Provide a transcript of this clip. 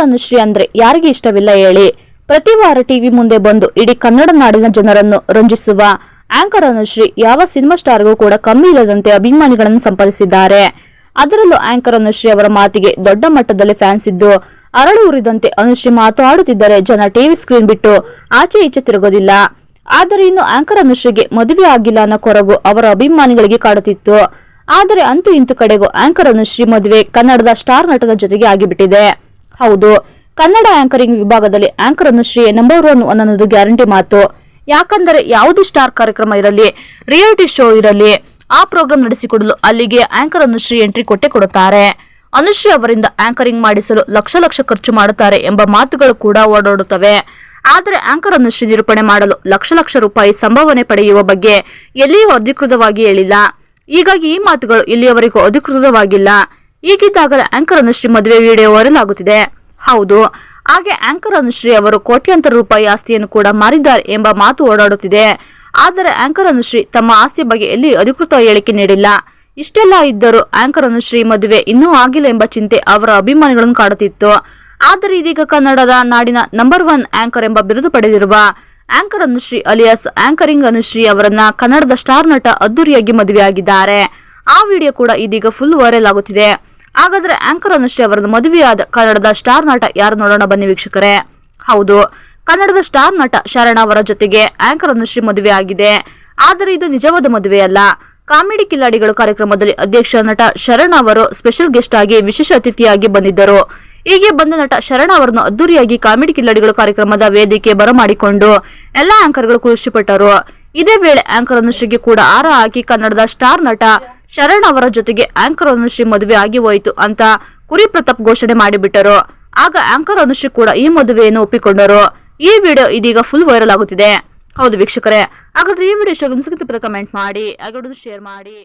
ಅನುಶ್ರೀ ಅಂದ್ರೆ ಯಾರಿಗೆ ಇಷ್ಟವಿಲ್ಲ ಹೇಳಿ. ಪ್ರತಿ ವಾರ ಟಿವಿ ಮುಂದೆ ಬಂದು ಇಡೀ ಕನ್ನಡ ನಾಡಿನ ಜನರನ್ನು ರಂಜಿಸುವ ಆಂಕರ್ ಅನುಶ್ರೀ ಯಾವ ಸಿನಿಮಾ ಸ್ಟಾರ್ಗೂ ಕೂಡ ಕಮ್ಮಿ ಇಲ್ಲದಂತೆ ಅಭಿಮಾನಿಗಳನ್ನು ಸಂಪಾದಿಸಿದ್ದಾರೆ ಅದರಲ್ಲೂ ಆಂಕರ್ ಅನುಶ್ರೀ ಅವರ ಮಾತಿಗೆ ದೊಡ್ಡ ಮಟ್ಟದಲ್ಲಿ ಫ್ಯಾನ್ಸ್ ಇದ್ದು, ಅರಳು ಉರಿದಂತೆ ಅನುಶ್ರೀ ಮಾತಾಡುತ್ತಿದ್ದರೆ ಜನ ಟಿವಿ ಸ್ಕ್ರೀನ್ ಬಿಟ್ಟು, ಆಚೆ ಈಚೆ ತಿರುಗೋದಿಲ್ಲ. ಆದರೆ ಇನ್ನು ಆಂಕರ್ ಅನುಶ್ರೀಗೆ ಮದುವೆ ಆಗಿಲ್ಲ ಅನ್ನೋ ಕೊರಗು ಅವರ ಅಭಿಮಾನಿಗಳಿಗೆ ಕಾಡುತ್ತಿತ್ತು. ಆದರೆ ಅಂತೂ ಇಂತು ಕಡೆಗೂ ಆಂಕರ್ ಅನುಶ್ರೀ ಮದುವೆ ಕನ್ನಡದ ಸ್ಟಾರ್ ನಟನ ಜೊತೆಗೆ ಆಗಿಬಿಟ್ಟಿದೆ. ಹೌದು. ಕನ್ನಡ ಆಂಕರಿಂಗ್ ವಿಭಾಗದಲ್ಲಿ ಆಂಕರ್ ಶ್ರೀ ನಂಬರ್ ಒನ್ ಅನ್ನೋದು ಗ್ಯಾರಂಟಿ ಮಾತು. ಯಾಕಂದರೆ ಯಾವುದೇ ಸ್ಟಾರ್ ಕಾರ್ಯಕ್ರಮ ಇರಲಿ, ರಿಯಾಲಿಟಿ ಶೋ ಇರಲಿ, ಆ ಪ್ರೋಗ್ರಾಂ ನಡೆಸಿಕೊಡಲು ಅಲ್ಲಿಗೆ ಆಂಕರ್ ಅನುಶ್ರೀ ಎಂಟ್ರಿ ಕೊಟ್ಟೆ ಕೊಡುತ್ತಾರೆ. ಅನುಶ್ರೀ ಅವರಿಂದ ಆಂಕರಿಂಗ್ ಮಾಡಿಸಲು ಲಕ್ಷ ಲಕ್ಷ ಖರ್ಚು ಮಾಡುತ್ತಾರೆ ಎಂಬ ಮಾತುಗಳು ಕೂಡ ಓಡಾಡುತ್ತವೆ. ಆದರೆ ಆಂಕರ್ ಅನುಶ್ರೀ ನಿರೂಪಣೆ ಮಾಡಲು ಲಕ್ಷ ಲಕ್ಷ ರೂಪಾಯಿ ಸಂಭಾವನೆ ಪಡೆಯುವ ಬಗ್ಗೆ ಎಲ್ಲಿಯೂ ಅಧಿಕೃತವಾಗಿ ಹೇಳಿಲ್ಲ. ಹೀಗಾಗಿ ಈ ಮಾತುಗಳು ಇಲ್ಲಿಯವರೆಗೂ ಅಧಿಕೃತವಾಗಿಲ್ಲ. ಹೀಗಿದ್ದಾಗಲೇ ಆಂಕರ್ ಅನುಶ್ರೀ ಮದುವೆ ವಿಡಿಯೋ ವೈರಲ್ ಆಗುತ್ತಿದೆ ಹೌದು, ಹಾಗೆ ಆಂಕರ್ ಅನುಶ್ರೀ ಅವರು ಕೋಟ್ಯಾಂತರ ರೂಪಾಯಿ ಆಸ್ತಿಯನ್ನು ಕೂಡ ಮಾರಿದ್ದಾರೆ ಎಂಬ ಮಾತು ಓಡಾಡುತ್ತಿದೆ. ಆದರೆ ಆಂಕರ್ ಅನುಶ್ರೀ ತಮ್ಮ ಆಸ್ತಿ ಬಗ್ಗೆ ಎಲ್ಲಿ ಅಧಿಕೃತ ಹೇಳಿಕೆ ನೀಡಿಲ್ಲ. ಇಷ್ಟೆಲ್ಲ ಇದ್ದರೂ ಆಂಕರ್ ಅನುಶ್ರೀ ಮದುವೆ ಇನ್ನೂ ಆಗಿಲ್ಲ ಎಂಬ ಚಿಂತೆ ಅವರ ಅಭಿಮಾನಿಗಳನ್ನು ಕಾಡುತ್ತಿತ್ತು. ಆದರೆ ಇದೀಗ ಕನ್ನಡದ ನಾಡಿನ ನಂಬರ್ ಒನ್ ಆಂಕರ್ ಎಂಬ ಬಿರುದು ಪಡೆದಿರುವ anchor Anushree alias anchoring Anushree ಅವರನ್ನ ಕನ್ನಡದ ಸ್ಟಾರ್ ನಟ ಅದ್ದೂರಿಯಾಗಿ ಮದುವೆಯಾಗಿದ್ದಾರೆ. ಆ ವಿಡಿಯೋ ಕೂಡ ಇದೀಗ ಫುಲ್ ವೈರಲ್ ಆಗುತ್ತಿದೆ. ಹಾಗಾದ್ರೆ ಆಂಕರ್ ಅನುಶ್ರೀ ಅವರನ್ನು ಮದುವೆಯಾದ ಕನ್ನಡದ ಸ್ಟಾರ್ ನಟ ಯಾರು ನೋಡೋಣ ಬನ್ನಿ ವೀಕ್ಷಕರೇ? ಹೌದು, ಕನ್ನಡದ ಸ್ಟಾರ್ ನಟ ಶರಣ ಅವರ ಜೊತೆಗೆ ಆಂಕರ್ ಅನುಶ್ರೀ ಮದುವೆ ಆಗಿದೆ. ಆದರೆ ಇದು ನಿಜವಾದ ಮದುವೆಯಲ್ಲ. ಕಾಮಿಡಿ ಕಿಲಾಡಿಗಳು ಕಾರ್ಯಕ್ರಮದಲ್ಲಿ ಅಧ್ಯಕ್ಷ ನಟ ಶರಣ್ ಅವರು ಸ್ಪೆಷಲ್ ಗೆಸ್ಟ್ ಆಗಿ ವಿಶೇಷ ಅತಿಥಿಯಾಗಿ ಬಂದಿದ್ದರು. ಹೀಗೆ ಬಂದ ನಟ ಶರಣ ಅವರನ್ನು ಅದ್ದೂರಿಯಾಗಿ ಕಾಮಿಡಿ ಕಿಲಾಡಿಗಳು ಕಾರ್ಯಕ್ರಮದ ವೇದಿಕೆ ಬರಮಾಡಿಕೊಂಡು ಎಲ್ಲಾ ಆಂಕರ್ಗಳು ಖುಷಿಪಟ್ಟರು ಇದೇ ವೇಳೆ ಆಂಕರ್ ಅನುಶ್ರೀಗೆ ಕೂಡ ಆರ ಹಾಕಿ ಕನ್ನಡದ ಸ್ಟಾರ್ ನಟ ಶರಣ್ ಅವರ ಜೊತೆಗೆ ಆಂಕರ್ ಅನುಶ್ರೀ ಮದುವೆ ಆಗಿ ಹೋಯಿತು ಅಂತ ಕುರಿ ಪ್ರತಾಪ್ ಘೋಷಣೆ ಮಾಡಿಬಿಟ್ಟರು. ಆಗ ಆಂಕರ್ ಅನುಶ್ರೀ ಕೂಡ ಈ ಮದುವೆಯನ್ನು ಒಪ್ಪಿಕೊಂಡರು. ಈ ವಿಡಿಯೋ ಇದೀಗ ಫುಲ್ ವೈರಲ್ ಆಗುತ್ತಿದೆ. ಹೌದು ವೀಕ್ಷಕರೇ, ಹಾಗಾದ್ರೆ ಈ ವಿಡಿಯೋ ಇಷ್ಟ ಕಮೆಂಟ್ ಮಾಡಿ, ಹಾಗಾದ್ರೆ ಶೇರ್ ಮಾಡಿ.